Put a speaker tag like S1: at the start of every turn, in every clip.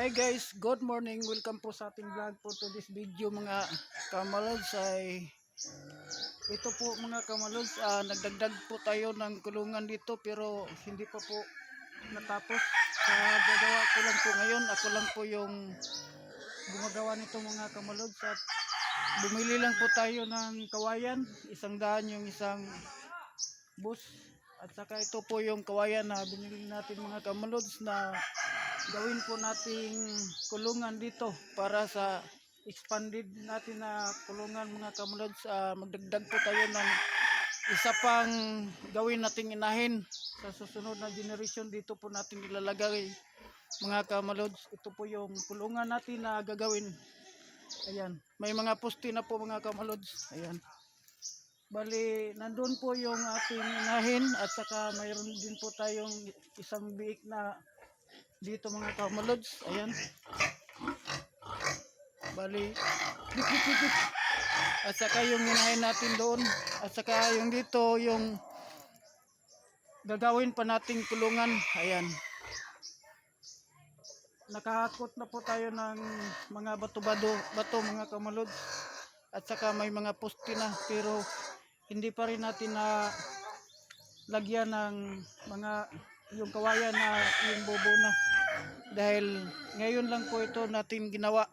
S1: Hi guys, good morning. Welcome po sa ating vlog po to this video mga kamalods ay ito po mga kamalods ah, nagdagdag po tayo ng kulungan dito pero hindi pa po natapos. Sa gagawa ko lang po ngayon, ako lang po yung gumagawa nito mga kamalods at bumili lang po tayo ng kawayan, isang daan yung isang bus. At saka ito po yung kawayan na binili natin mga kamalods na gawin po nating kulungan dito para sa expanded natin na kulungan mga kamalods uh, magdagdag po tayo ng isa pang gawin nating inahin. Sa susunod na generation dito po natin ilalagay mga kamalods ito po yung kulungan natin na gagawin. Ayan. May mga poste na po mga kamalods ayan. Bali, nandun po yung ating inahin at saka mayroon din po tayong isang biik na dito mga kamalods. Ayan. Bali, dik, dik, dik. At saka yung inahin natin doon. At saka yung dito, yung gagawin pa nating kulungan. Ayan. Nakahakot na po tayo ng mga bato-bato, bato mga kamalods. At saka may mga poste na pero hindi pa rin natin na lagyan ng mga yung kawayan na yung bobo na. Dahil ngayon lang po ito natin ginawa.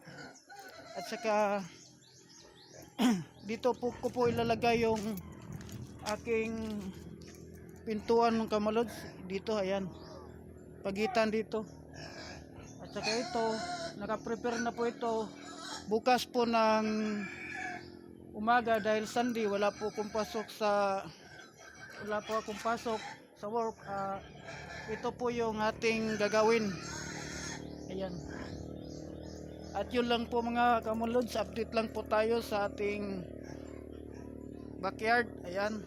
S1: At saka dito po ko po ilalagay yung aking pintuan ng kamalods. Dito ayan. Pagitan dito. At saka ito naka-prepare na po ito bukas po ng umaga dahil Sunday wala po akong pasok sa wala po akong pasok sa work Ah, ito po yung ating gagawin. Ayan. At yun lang po mga kamulods update lang po tayo sa ating backyard. Ayan.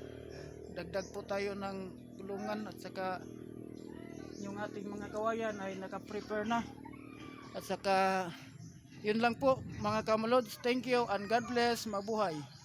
S1: Dagdag po tayo ng gulungan at saka yung ating mga kawayan ay naka-prepare na. At saka yun lang po mga kamulods thank you and God bless. Mabuhay